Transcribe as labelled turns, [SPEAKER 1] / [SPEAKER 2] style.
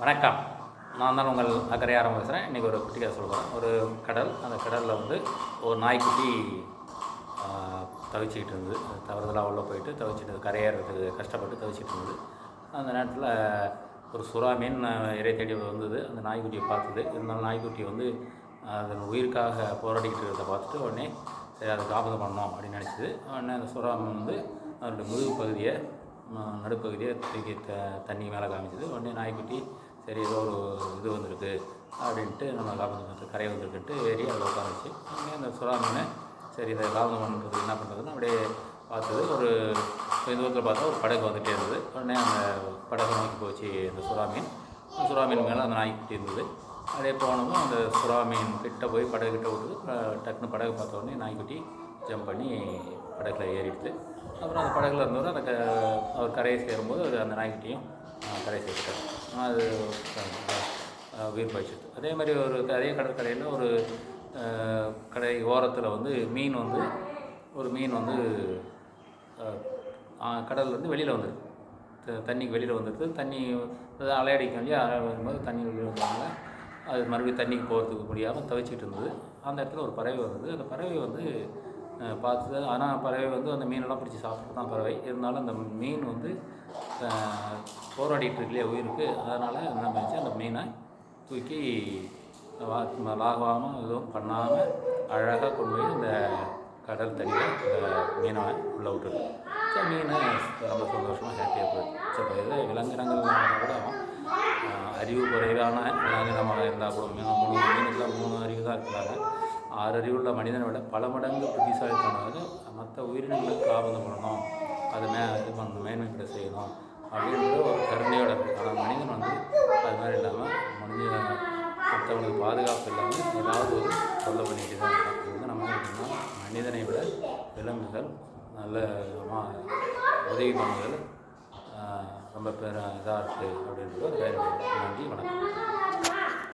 [SPEAKER 1] வணக்கம். நான் தான் உங்கள் அக்கறையாரம் பேசுகிறேன் இன்றைக்கி ஒரு குட்டி கதை சொல்கிறேன் ஒரு கடல் அந்த கடலில் வந்து ஒரு நாய்க்குட்டி தவிச்சிக்கிட்டு இருந்தது. தவறுதலாக உள்ளே போயிட்டு தவிச்சிட்டு இருந்தது கரையேறதுக்கு கஷ்டப்பட்டு தவிச்சிட்டு இருந்தது. அந்த நேரத்தில் ஒரு சுறா மீன் இறை தேடி வந்தது. அந்த நாய்க்குட்டியை பார்த்தது. இருந்தாலும் நாய்க்குட்டி வந்து அதன் உயிருக்காக போராடிக்கிட்டு இருக்கிறத பார்த்துட்டு உடனே சரி அதை காப்பகம் பண்ணோம் அப்படின்னு நினச்சிது. உடனே அந்த சுறா மீன் வந்து அதனுடைய முதுகு பகுதியை நடுப்பகுதியை தூக்கி த தண்ணி மேலே காமிச்சது. உடனே நாய்க்குட்டி சரி ஏதோ ஒரு இது வந்திருக்கு அப்படின்ட்டு நம்ம காப்பகம் கரை வந்திருக்குன்ட்டு ஏறி அதில் உட்காந்துச்சு. உடனே அந்த சுறா மீன் சரி இதை காப்பகம் பண்ணுறது என்ன பண்ணுறதுன்னு அப்படியே பார்த்தது. ஒரு தூரத்தில் பார்த்தா ஒரு படகு வந்துகிட்டே இருந்தது. உடனே அந்த படகு நோக்கி போச்சு அந்த சுறா மீன் அந்த சுறா மீன் மேலே அந்த நாய்க்குட்டி இருந்தது. அப்படியே போனதும் அந்த சுறா மீன் கிட்ட போய் படகு கிட்ட விட்டு டக்குன்னு படகு பார்த்த உடனே நாய்க்குட்டி ஜம்ப் பண்ணி படகுல ஏறிடுது அப்புறம் அந்த படகுல இருந்தவர் அந்த க அவர் கரையை சேரும்போது அது அந்த நாய்க்கிட்டையும் கரையை சேர்த்துட்டார். அது உயிர் பயிற்சிது அதே மாதிரி ஒரு அதே கடற்கரையில் ஒரு கடை ஓரத்தில் வந்து மீன் வந்து ஒரு மீன் வந்து கடல்லேருந்து வெளியில் வந்துருக்கு த- தண்ணிக்கு வெளியில் வந்துடுது தண்ணி அது அலையடிக்கும் இல்லையா? அலை வரும்போது தண்ணி வெளியில் வந்தாங்க அது மறுபடியும் தண்ணிக்கு போகிறதுக்கு முடியாமல் தவிச்சிட்டு இருந்தது. அந்த இடத்துல ஒரு பறவை வந்தது. அந்த பறவை வந்து பார்த்து ஆனால் பறவை வந்து அந்த மீனெல்லாம் பிடிச்சி சாப்பிட்டு தான் பறவை. இருந்தாலும் அந்த மீன் வந்து போராடிட்டு இருக்கலையே இல்லையா உயிருக்கு. அதனால் என்ன பண்ணிச்சு அந்த மீனை தூக்கி வா லாகாமல் எதுவும் பண்ணாமல் அழகாக கொண்டு போய் அந்த கடல் தண்ணியில் மீனை உள்ளே விட்டுருக்கு ஸோ மீன் ரொம்ப சந்தோஷமாக ஹாப்பியாக போயிடுச்சு. ஸோ இது விலங்கினங்கள் கூட அறிவு குறைவான விலங்கினமாக இருந்தால் கூட மீன் மூணு மீனுக்குலாம் மூணு அறிவு தான் இருக்கிறாங்க. ஆறறிவுள்ள மனிதனை விட பல மடங்கு புத்திசாலித்தனமாக மற்ற உயிரினங்களுக்கு ஆபந்தம் பண்ணணும். அதை மே இது பண்ணணும் மேன்மைப்பட செய்யணும். அப்படின்ற ஒரு கருணையோட இருக்குது ஆனால் மனிதன் வந்து அது மாதிரி இல்லாமல் மனித மற்றவங்களுக்கு பாதுகாப்பு இல்லாமல் ஏதாவது ஒரு தொல்லை பண்ணிட்டு தான் இருக்கும் இது வந்து நம்ம எப்படின்னா மனிதனை விட விலங்குகள் நல்ல விதமாக உதவி பண்ணுதல் ரொம்ப பெரிய இதாக இருக்குது அப்படின்றது ஒரு வேறு நன்றி வணக்கம்.